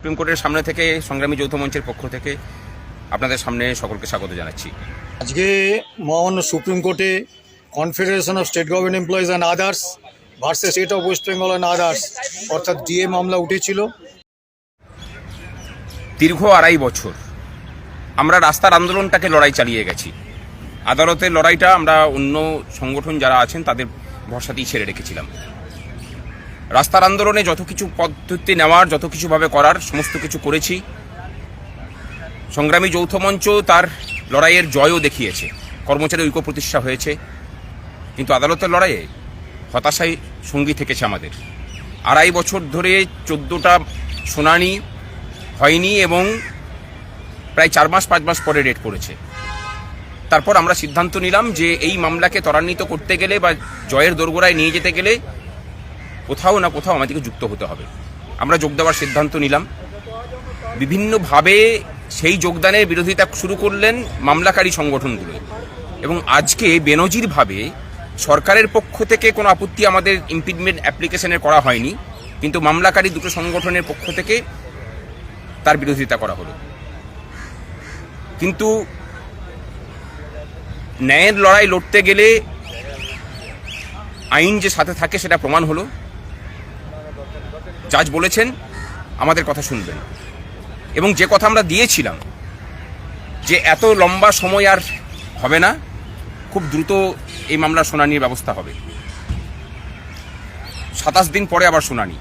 Supreme কোর্টের সামনে থেকে সংগ্রামী যৌথ মঞ্চের পক্ষ থেকে আপনাদের সামনে সকলকে স্বাগত জানাচ্ছি। আজকে মহামান্য সুপ্রিম কোর্টে confederation of state government employees and others versus state of West Bengal and others অর্থাৎ ডিএ মামলা উঠেছিল। দীর্ঘ আড়াই বছর আমরা রাস্তার আন্দোলনটাকে লড়াই চালিয়ে গেছি। আদালতের লড়াইটা আমরা অন্য সংগঠন যারা আছেন তাদের ভরসাতেই ছেড়ে রেখেছিলাম। রাস্তার আন্দোলনে যত কিছু পদ্ধতি নেওয়ার, যত কিছুভাবে করার, সমস্ত কিছু করেছি। সংগ্রামী যৌথ মঞ্চ তার লড়াইয়ের জয়ও দেখিয়েছে কর্মচারী ঐক্য প্রতিষ্ঠা হয়েছে। কিন্তু আদালতের লড়াইয়ে হতাশায় সঙ্গী থেকেছে আমাদের। আড়াই বছর ধরে চোদ্দোটা শুনানি হয়নি এবং প্রায় চার মাস, পাঁচ মাস পরে ডেট পড়েছে তারপর আমরা সিদ্ধান্ত নিলাম যে এই মামলাকে ত্বরান্বিত করতে গেলে বা জয়ের দোরগোড়ায় নিয়ে যেতে গেলে কোথাও না কোথাও আমাদেরকে যুক্ত হতে হবে। আমরা যোগ দেওয়ার সিদ্ধান্ত নিলাম। বিভিন্নভাবে সেই যোগদানের বিরোধিতা শুরু করলেন মামলাকারী সংগঠনগুলো। এবং আজকে বেনজিরভাবে সরকারের পক্ষ থেকে কোনো আপত্তি আমাদের ইমপিডমেন্ট অ্যাপ্লিকেশনের করা হয়নি। কিন্তু মামলাকারী দুটো সংগঠনের পক্ষ থেকে তার বিরোধিতা করা হলো। কিন্তু ন্যায়ের লড়াই লড়তে গেলে আইন যে সাথে থাকে সেটা প্রমাণ হলো। জাজ বলেছেন, আমাদের কথা শুনবেন। এবং যে কথা আমরা দিয়েছিলাম, যে এত লম্বা সময় আর হবে না, খুব দ্রুত এই মামলার শুনানির ব্যবস্থা হবে। সাতাশ দিন পরে আবার শুনানি।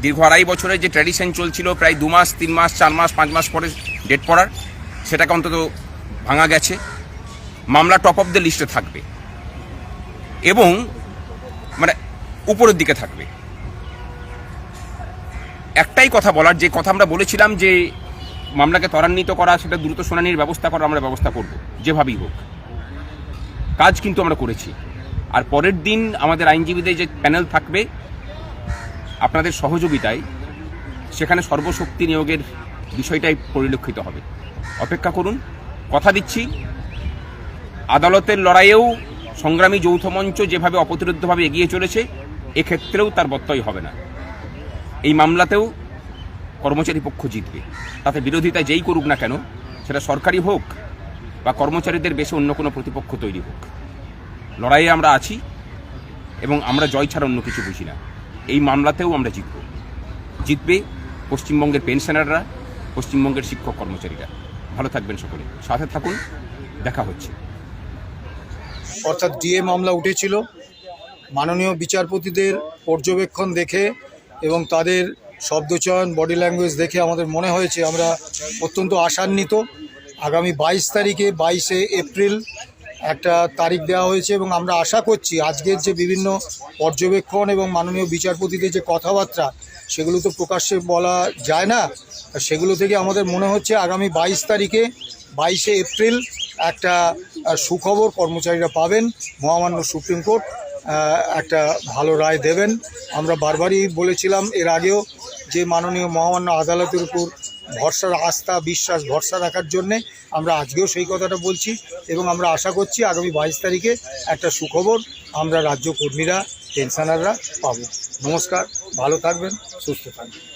দীর্ঘ আড়াই বছরে যে ট্র্যাডিশন চলছিল, প্রায় দু মাস, তিন মাস, চার মাস, পাঁচ মাস পরে ডেট পড়ার, সেটাকে অন্তত ভাঙা গেছে। মামলা টপ অফ দ্য লিস্টে থাকবে। এবং মানে উপরের দিকে থাকবে। একটাই কথা বলার, যে কথা আমরা বলেছিলাম যে মামলাকে ত্বরান্বিত করা, সেটা দ্রুত শুনানির ব্যবস্থা করা আমরা ব্যবস্থা করব, যেভাবেই হোক। কাজ কিন্তু আমরা করেছি। আর পরের দিন আমাদের আইনজীবীদের যে প্যানেল থাকবে, আপনাদের সহযোগিতায় সেখানে সর্বশক্তি নিয়োগের বিষয়টাই পরিলক্ষিত হবে। অপেক্ষা করুন, কথা দিচ্ছি, আদালতের লড়াইয়েও সংগ্রামী যৌথ মঞ্চ যেভাবে অপ্রতিরোধ্যভাবে এগিয়ে চলেছে, এক্ষেত্রেও তার বত্যয় হবে না। এই মামলাতেও কর্মচারী পক্ষ জিতবে। তাতে বিরোধিতা যেই করুক না কেন, সেটা সরকারি হোক বা কর্মচারীদের বেশি অন্য কোনো প্রতিপক্ষ তৈরি হোক। লড়াইয়ে আমরা আছি এবং আমরা জয় ছাড়া অন্য কিছু বুঝি না। এই মামলাতেও আমরা জিতব। জিতবে পশ্চিমবঙ্গের পেনশনাররা, পশ্চিমবঙ্গের শিক্ষক কর্মচারীরা। ভালো থাকবেন সকলে। সাথে থাকুন। দেখা হচ্ছে। অর্থাৎ ডিএ মামলা উঠেছিল। মাননীয় বিচারপতিদের পর্যবেক্ষণ দেখে এবং তাদের শব্দচয়ন বডি ল্যাঙ্গুয়েজ দেখে আমাদের মনে হয়েছে আমরা অত্যন্ত আশান্বিত। আগামী বাইশ তারিখে, বাইশে এপ্রিল একটা তারিখ দেওয়া হয়েছে এবং আমরা আশা করছি আজকের যে বিভিন্ন পর্যবেক্ষণ এবং মাননীয় বিচারপতিদের যে কথাবার্তা, সেগুলো তো প্রকাশ্যে বলা যায় না। সেগুলো থেকে আমাদের মনে হচ্ছে আগামী বাইশ তারিখে, বাইশে এপ্রিল একটা সুখবর কর্মচারীরা পাবেন, মহামান্য সুপ্রিম কোর্ট। একটা ভালো রায় দেবেন। আমরা বারবারই বলেছিলাম এর আগেও যে মাননীয় মহামান্য আদালতের উপর ভরসার আস্থা, বিশ্বাস, ভরসা রাখার জন্যে আমরা আজকেও সেই কথাটা বলছি এবং আমরা আশা করছি আগামী বাইশ তারিখে একটা সুখবর আমরা রাজ্য কর্মীরা, পেনশনাররা পাব। নমস্কার, ভালো থাকবেন, সুস্থ থাকবেন।